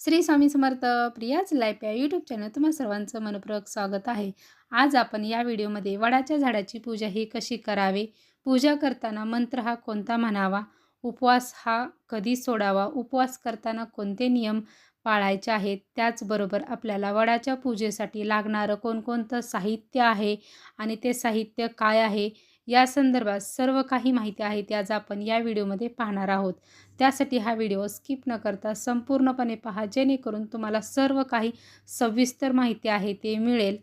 Shri Swami Samarth Priya's life या YouTube channel तुम्हा सर्वांचं मनपूर्वक स्वागत आहे. आज आपण या व्हिडिओमध्ये वडाच्या झाडाची पूजा ही कशी करावी? पूजा करताना मंत्र हा कोणता म्हणावा? उपवास हा कधी सोडावा? उपवास करताना कोणते नियम पाळायचे आहेत? त्याचबरोबर आपल्याला वडाच्या पूजेसाठी लागणारं कोणकोणतं साहित्य आहे? आणि ते साहित्य काय आहे? या संदर्भात सर्व काही माहिती आहे ते आज आपण या व्हिडिओमध्ये पाहणार आहोत. त्यासाठी हा व्हिडिओ स्किप न करता संपूर्णपणे पहा जेणेकरून तुम्हाला सर्व काही सविस्तर माहिती आहे ते मिळेल.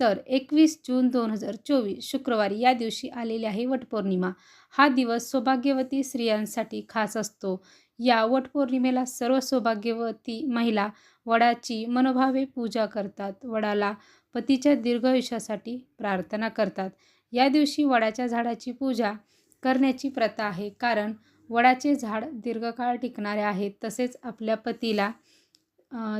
तर एकवीस जून दोन हजार चोवीस शुक्रवारी या दिवशी आलेली आहे वटपौर्णिमा. हा दिवस सौभाग्यवती स्त्रियांसाठी खास असतो. या वटपौर्णिमेला सर्व सौभाग्यवती महिला वडाची मनोभावे पूजा करतात. वडाला पतीच्या दीर्घायुष्यासाठी प्रार्थना करतात. या दिवशी वडाच्या झाडाची पूजा करण्याची प्रथा आहे. कारण वडाचे झाड दीर्घकाळ टिकणारे आहेत तसेच आपल्या पतीला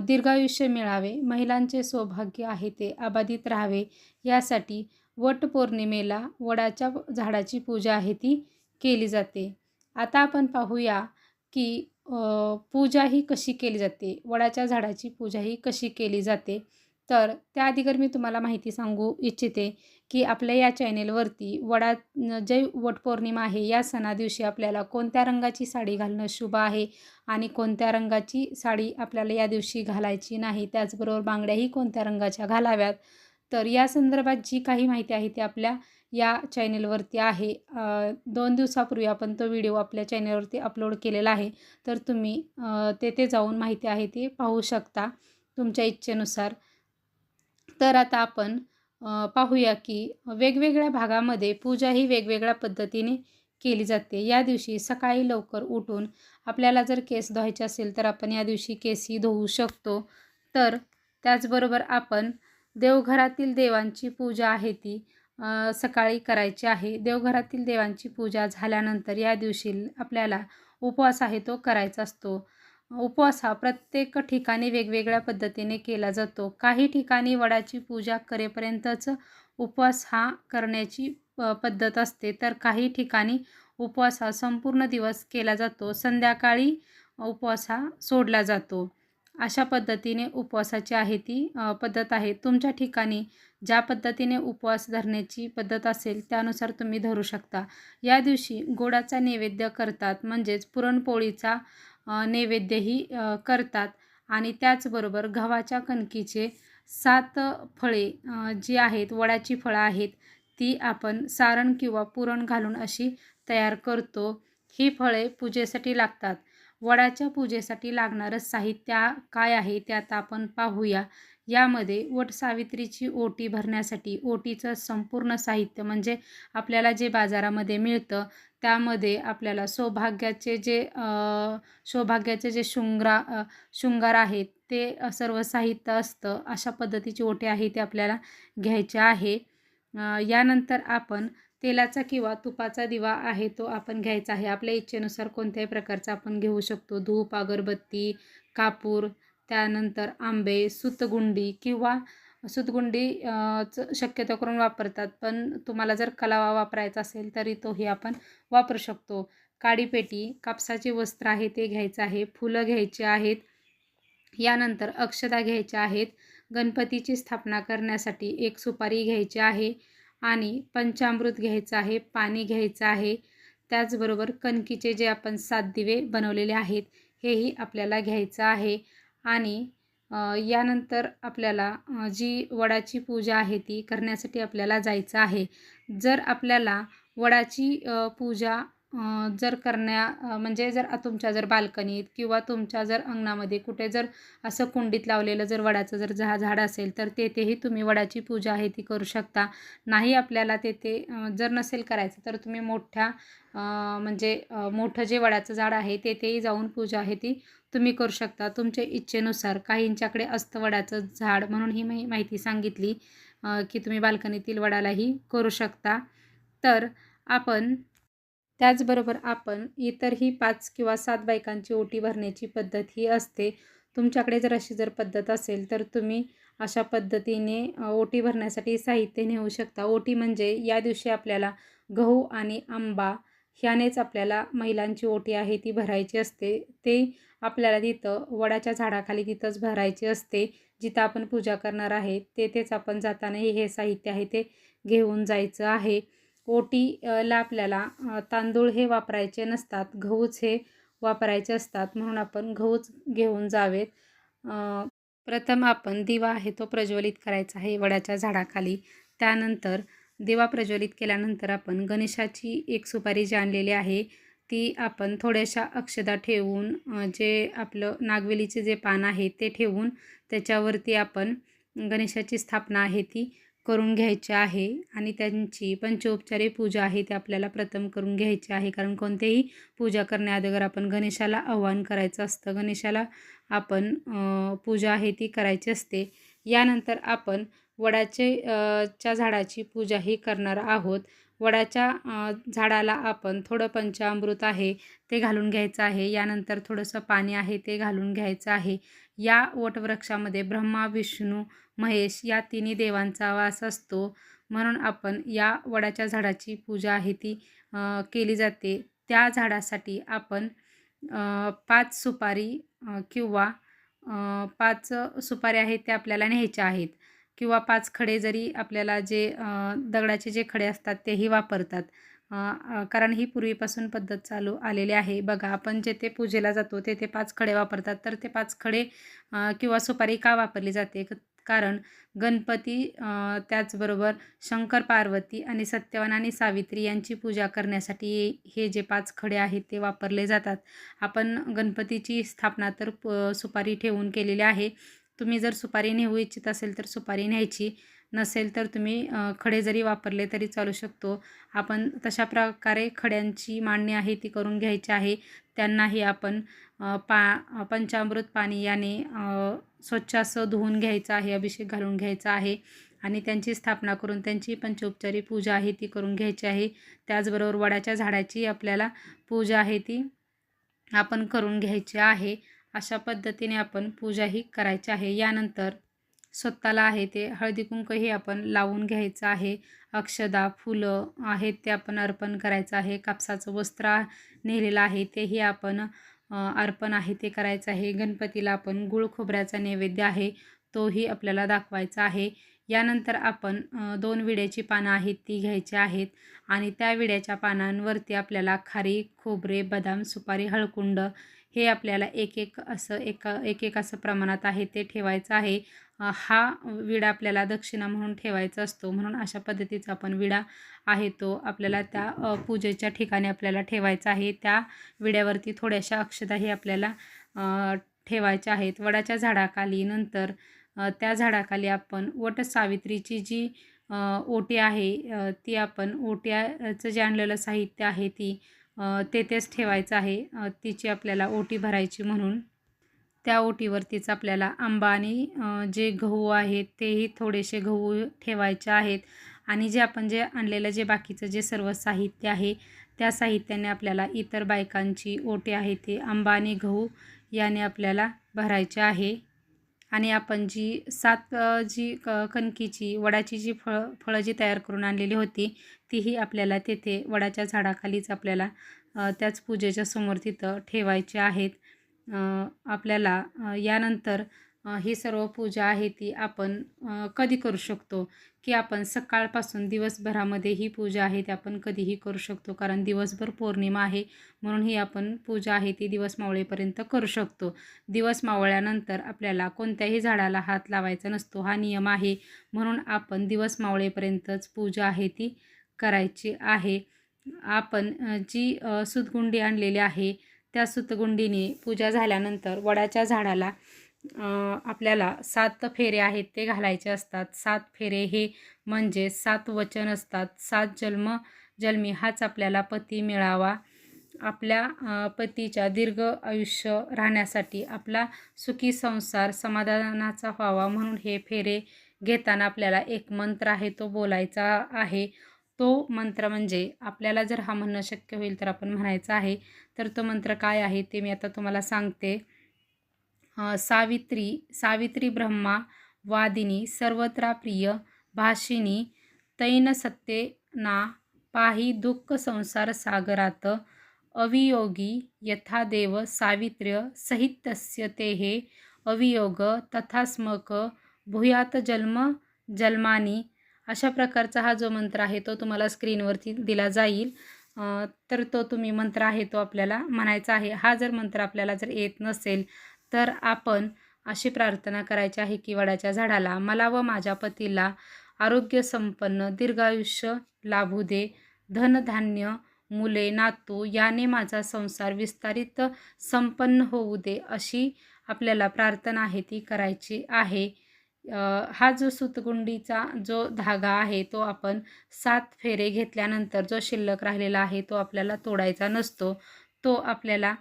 दीर्घायुष्य मिळावे महिलांचे सौभाग्य आहे ते अबाधित राहावे यासाठी वटपौर्णिमेला वडाच्या झाडाची पूजा आहे ती केली जाते. आता आपण पाहूया की पूजा ही कशी केली जाते? वडाच्या झाडाची पूजा ही कशी केली जाते? तर त्याआधीगर मी तुम्हाला माहिती सांगू इच्छिते की आपल्या या चॅनेलवरती वडा जय वटपौर्णिमा आहे. या सणा दिवशी आपल्याला कोणत्या रंगाची साडी घालणं शुभ आहे आणि कोणत्या रंगाची साडी आपल्याला या दिवशी घालायची नाही त्याचबरोबर बांगड्याही कोणत्या रंगाच्या घालाव्यात? तर या संदर्भात जी काही माहिती आहे ती आपल्या या चॅनेलवरती आहे. दोन दिवसापूर्वी आपण तो व्हिडिओ आपल्या चॅनेलवरती अपलोड केलेला आहे. तर तुम्ही तेथे जाऊन माहिती आहे ती पाहू शकता तुमच्या इच्छेनुसार. तर आता आपण पाहूया की वेगवेगळ्या भागामध्ये पूजा ही वेगवेगळ्या पद्धतीने केली जाते. या दिवशी सकाळी लवकर उठून आपल्याला जर केस धुवायचे असेल तर आपण या दिवशी केसही धुवू शकतो. तर त्याचबरोबर आपण देवघरातील देवांची पूजा आहे ती सकाळी करायची आहे. देवघरातील देवांची पूजा झाल्यानंतर या दिवशी आपल्याला उपवास आहे तो करायचा असतो. उपवास हा प्रत्येक ठिकाणी वेगवेगळ्या पद्धतीने केला जातो. काही ठिकाणी वडाची पूजा करेपर्यंतच उपवास हा करण्याची पद्धत असते. तर काही ठिकाणी उपवास हा संपूर्ण दिवस केला जातो. संध्याकाळी उपवास हा सोडला जातो. अशा पद्धतीने उपवासाची आहे ती पद्धत आहे. तुमच्या ठिकाणी ज्या पद्धतीने उपवास धरण्याची पद्धत असेल त्यानुसार तुम्ही धरू शकता. या दिवशी गोडाचा नैवेद्य करतात. म्हणजेच पुरणपोळीचा नैवेद्यही करतात. आणि त्याचबरोबर गव्हाच्या कणकीचे सात फळे जी आहेत वडाची फळं आहेत ती आपण सारण किंवा पुरण घालून अशी तयार करतो. ही फळे पूजेसाठी लागतात. वडाच्या पूजेसाठी लागणारं साहित्य काय आहे ते आता आपण पाहूया. यामध्ये वट सावित्रीची ओटी भरण्यासाठी ओटीचं संपूर्ण साहित्य म्हणजे आपल्याला जे बाजारामध्ये मिळतं त्यामध्ये आपल्याला सौभाग्याचे जे सौभाग्याचे जे शृंगरा शृंगार आहेत ते सर्व साहित्य असतं. अशा पद्धतीची ओटी आहे ते आपल्याला घ्यायचे आहे. यानंतर आपण तेलाचा किंवा तुपाचा दिवा आहे तो आपण घ्यायचा आहे. आपल्या इच्छेनुसार कोणत्याही प्रकारचा आपण घेऊ शकतो. धूप अगरबत्ती कापूर त्यानंतर आंबे सुतगुंडी किंवा सुतगुंडी च शक्यतो करून वापरतात. पण तुम्हाला जर कलावा वापरायचा असेल तरी तोही आपण वापरू शकतो. काडीपेटी कापसाचे वस्त्र आहे ते घ्यायचं आहे. फुलं घ्यायची आहेत. यानंतर अक्षता घ्यायच्या आहेत. गणपतीची स्थापना करण्यासाठी एक सुपारी घ्यायची आहे आणि पंचामृत घ्यायचं आहे पाणी घ्यायचं आहे. त्याचबरोबर कणकीचे जे आपण सात दिवे बनवलेले आहेत हेही आपल्याला घ्यायचं आहे. आणि यानंतर आपल्याला जी वडाची पूजा आहे ती करण्यासाठी आपल्याला जायचं आहे. जर आपल्याला वडाची पूजा जर करण्या म्हणजे जर तुमच्या जर बाल्कनीत किंवा तुमच्या जर अंगणामध्ये कुठे जर असं कुंडीत लावलेलं जर वडाचं जर झा झाड असेल तर तेथेही तुम्ही वडाची पूजा आहे ती करू शकता. नाही आपल्याला तेथे जर नसेल करायचं तर तुम्ही मोठ्या म्हणजे मोठं जे वडाचं झाड आहे तेथेही जाऊन पूजा आहे ती तुम्ही करू शकता. तुमच्या इच्छेनुसार काहींच्याकडे असतं वडाचं झाड म्हणून ही माहिती सांगितली की तुम्ही बाल्कनीतील वडालाही करू शकता. तर आपण त्याचबरोबर आपण इतरही पाच किंवा सात बायकांची ओटी भरण्याची पद्धत ही असते. तुमच्याकडे जर अशी जर पद्धत असेल तर तुम्ही अशा पद्धतीने ओटी भरण्यासाठी साहित्य नेऊ शकता. ओटी म्हणजे या दिवशी आपल्याला गहू आणि आंबा ह्यानेच आपल्याला महिलांची ओटी आहे ती भरायची असते. ते आपल्याला तिथं वडाच्या झाडाखाली तिथंच भरायची असते जिथं आपण पूजा करणार आहे. तेथेच आपण जाताना हे साहित्य आहे ते घेऊन जायचं आहे. ओटीला आपल्याला तांदूळ हे वापरायचे नसतात गहूच हे वापरायचे असतात म्हणून आपण गहूच घेऊन जावेत. प्रथम आपण दिवा आहे तो प्रज्वलित करायचा आहे वडाच्या झाडाखाली. त्यानंतर दिवा प्रज्वलित केल्यानंतर आपण गणेशाची एक सुपारी जी आणलेली आहे ती आपण थोड्याशा अक्षदा ठेवून जे आपलं नागवेलीचे जे पान आहे ते ठेवून त्याच्यावरती आपण गणेशाची स्थापना आहे ती करून घ्यायची आहे आणि त्यांची पंचोपचारी पूजा आहे ती आपल्याला प्रथम करून घ्यायची आहे. कारण कोणतेही पूजा करण्याअगोदर आपण गणेशाला आव्हान करायचं असतं. गणेशाला आपण पूजा आहे ती करायची असते. यानंतर आपण वडाचे च्या झाडाची पूजाही करणार आहोत. वडाच्या झाडाला आपण थोडं पंचामृत आहे ते घालून घ्यायचं आहे. यानंतर थोडंसं पाणी आहे ते घालून घ्यायचं आहे. या वटवृक्षामध्ये ब्रह्मा विष्णू महेश या तिन्ही देवांचा वास असतो. म्हणून आपण या वडाच्या झाडाची पूजा आहे ती केली जाते. त्या झाडासाठी आपण पाच सुपारी किंवा पाच सुपाऱ्या आहेत त्या आपल्याला न्यायच्या आहेत. किंवा पाच खडे जरी आपल्याला जे दगडाचे जे खडे असतात तेही वापरतात. कारण ही पूर्वीपासून पद्धत चालू आलेली आहे. बघा आपण जेथे पूजेला जातो तेथे पाच खडे वापरतात. तर ते पाच खडे किंवा सुपारी का वापरली जाते? कारण गणपती त्याचबरोबर शंकर पार्वती आणि सत्यवान आणि सावित्री यांची पूजा करण्यासाठी हे जे पाच खडे आहेत ते वापरले जातात. आपण गणपतीची स्थापना तर सुपारी ठेवून केलेली आहे. तुम्ही जर सुपारी नेऊ इच्छित असेल तर सुपारी न्यायची. नसेल तर तुम्ही खडे जरी वापरले तरी चालू शकतो. आपण तशा प्रकारे खड्यांची मांडणी आहे ती करून घ्यायची आहे. त्यांनाही आपण पा पंचामृत पाणी याने स्वच्छ असं धुवून घ्यायचं आहे अभिषेक घालून घ्यायचा आहे. आणि त्यांची स्थापना करून त्यांची पंचोपचारी पूजा आहे ती करून घ्यायची आहे. त्याचबरोबर वडाच्या झाडाची आपल्याला पूजा आहे ती आपण करून घ्यायची आहे. अशा पद्धतीने आपण पूजा ही करायची आहे. यानंतर स्वतःला आहे ते हळदी कुंकही आपण लावून घ्यायचं आहे. अक्षदा फुलं आहेत ते आपण अर्पण करायचं आहे. कापसाचं वस्त्र नेलेलं आहे तेही आपण अर्पण आहे ते करायचं आहे. गणपतीला आपण गुळ खोबऱ्याचा नैवेद्य आहे तोही आपल्याला दाखवायचा आहे. यानंतर आपण दोन विड्याची पानं आहेत ती घ्यायची आहेत आणि त्या विड्याच्या पानांवरती आपल्याला खारी खोबरे बदाम सुपारी हळकुंड हे आपल्याला एक एक असं एक एक एक असं प्रमाणात आहे ते ठेवायचं आहे. हा विडा आपल्याला दक्षिणा म्हणून ठेवायचा असतो. म्हणून अशा पद्धतीचा आपण विडा आहे तो आपल्याला त्या पूजेच्या ठिकाणी आपल्याला ठेवायचा आहे. त्या विड्यावरती थोड्याशा अक्षताही आपल्याला ठेवायच्या आहेत. वडाच्या झाडाखाली नंतर त्या झाडाखाली आपण वट सावित्रीची जी ओटी आहे ती आपण ओट्याचं जे आणलेलं साहित्य आहे ती तेथेच ठेवायचं आहे. तिची आपल्याला ओटी भरायची म्हणून. त्या ओटीवरतीच आपल्याला आंबा आणि जे गहू आहेत तेही थोडेसे गहू ठेवायचे आहेत. आणि जे आपण जे आणलेलं जे बाकीचं जे सर्व साहित्य आहे त्या साहित्याने आपल्याला इतर बायकांची ओटी आहे ते आंबा आणि गहू याने आपल्याला भरायचे आहे. आणि आपण जी सात जी क कणकीची वडाची जी फळ फळं जी तयार करून आणलेली होती तीही आपल्याला तेथे वडाच्या झाडाखालीच आपल्याला त्याच पूजेच्या समोर तिथं ठेवायचे आहेत. आपल्याला यानंतर ही सर्व पूजा आहे ती आपण कधी करू शकतो? की आपण सकाळपासून दिवसभरामध्ये ही पूजा आहे ती आपण कधीही करू शकतो? कारण दिवसभर पौर्णिमा आहे म्हणून ही आपण पूजा आहे ती दिवस मावळेपर्यंत करू शकतो. दिवस मावळ्यानंतर आपल्याला कोणत्याही झाडाला हात लावायचा नसतो हा नियम आहे. म्हणून आपण दिवस मावळेपर्यंतच पूजा आहे ती करायची आहे. आपण जी सुतगुंडी आणलेली आहे त्या सुतगुंडीने पूजा झाल्यानंतर वडाच्या झाडाला आपल्याला सात फेरे आहेत ते घालायचे असतात. सात फेरे हे म्हणजे सात वचन असतात. सात जन्म जन्मी हाच आपल्याला पती मिळावा. आपल्या पतीच्या दीर्घ आयुष्य राहण्यासाठी आपला सुखी संसार समाधानाचा व्हावा म्हणून हे फेरे घेताना आपल्याला एक मंत्र आहे तो बोलायचा आहे. तो मंत्र म्हणजे आपल्याला जर हा म्हणणं शक्य होईल तर आपण म्हणायचं आहे. तर तो मंत्र काय आहे ते मी आता तुम्हाला सांगते. सावित्री सावित्री ब्रह्मा वादिनी सर्वत्रा प्रिय भाषिनी तैन सत्ते ना पाही दुःख संसार सागरात अवियोगी यथा देव सावित्र्य सहितस्य ते हे अवियोग तथास्मक भूयात जन्म जन्मानी अशा प्रकारचा हा जो मंत्र आहे तो तुम्हाला स्क्रीनवरती दिला जाईल. तर तो तुम्ही मंत्र आहे तो आपल्याला म्हणायचा आहे. हा जर मंत्र आपल्याला जर येत नसेल तर आपण अशी प्रार्थना करायची आहे की वडाच्या झाडाला मला व माझ्या पतीला आरोग्य संपन्न दीर्घायुष्य लाभू दे. धनधान्य मुले नातू याने माझा संसार विस्तारित संपन्न होऊ दे अशी आपल्याला प्रार्थना आहे ती करायची आहे. हा जो सुतगुंडीचा जो धागा आहे तो आपण सात फेरे घेतल्यानंतर जो शिल्लक राहिलेला आहे तो आपल्याला तोडायचा नसतो. तो आपल्याला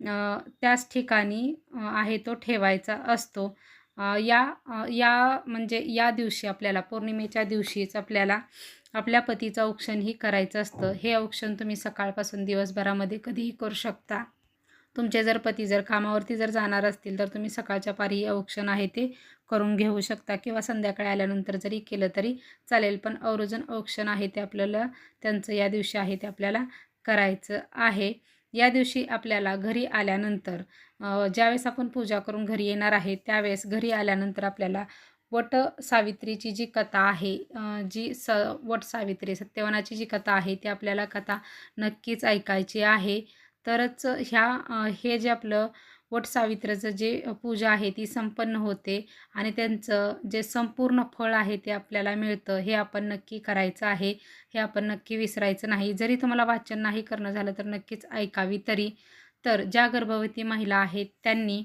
त्याच ठिकाणी आहे तो ठेवायचा असतो. या या म्हणजे या दिवशी आपल्याला पौर्णिमेच्या दिवशीच आपल्याला आपल्या पतीचं औक्षणही करायचं असतं. हे औक्षण तुम्ही सकाळपासून दिवसभरामध्ये कधीही करू शकता. तुमचे जर पती जर कामावरती जर जाणार असतील तर तुम्ही सकाळच्या पारी औक्षण आहे ते करून घेऊ शकता किंवा संध्याकाळी आल्यानंतर जरी केलं तरी चालेल. पण अवरोजन औक्षण आहे ते आपल्याला त्यांचं या दिवशी आहे ते आपल्याला करायचं आहे. या दिवशी आपल्याला घरी आल्यानंतर ज्यावेळेस आपण पूजा करून घरी येणार आहे त्यावेळेस घरी आल्यानंतर आपल्याला वट सावित्रीची जी कथा आहे जी स वट सावित्री सत्यवानाची जी कथा आहे ती आपल्याला कथा नक्कीच ऐकायची आहे. तरच ह्या हे जे आपलं वट जे पूजा आहे ती संपन्न होते आणि त्यांचं जे संपूर्ण फळ आहे ते आपल्याला मिळतं हे आपण नक्की करायचं आहे हे आपण नक्की विसरायचं नाही. जरी तुम्हाला वाचन नाही करणं झालं तर नक्कीच ऐकावी तरी. तर ज्या गर्भवती महिला आहेत त्यांनी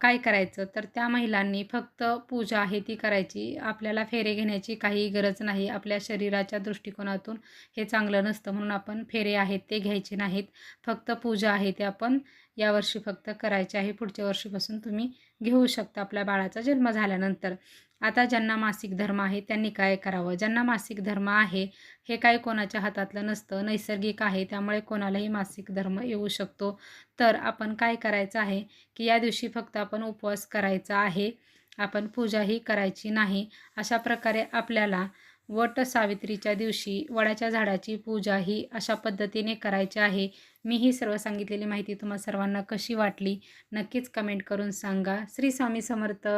काय करायचं? तर त्या महिलांनी फक्त पूजा आहे ती करायची. आपल्याला फेरे घेण्याची काही गरज नाही. आपल्या शरीराच्या दृष्टिकोनातून हे चांगलं नसतं म्हणून आपण फेरे आहेत ते घ्यायचे नाहीत. फक्त पूजा आहे ते आपण यावर्षी फक्त करायचे आहे. पुढच्या वर्षीपासून तुम्ही घेऊ शकता आपल्या बाळाचा जन्म झाल्यानंतर. आता ज्यांना मासिक धर्म आहे त्यांनी काय करावं. ज्यांना मासिक धर्म आहे हे काय कोणाच्या हातातलं नसतं. नैसर्गिक आहे त्यामुळे कोणालाही मासिक धर्म येऊ शकतो. तर आपण काय करायचं आहे की या दिवशी फक्त आपण उपवास करायचा आहे. आपण पूजाही करायची नाही. अशा प्रकारे आपल्याला वट सावित्रीच्या दिवशी वडाच्या झाडाची पूजा ही अशा पद्धतीने करायची आहे. मी ही सर्व सांगितलेली माहिती तुम्हा सर्वांना कशी वाटली नक्कीच कमेंट करून सांगा. श्री स्वामी समर्थ.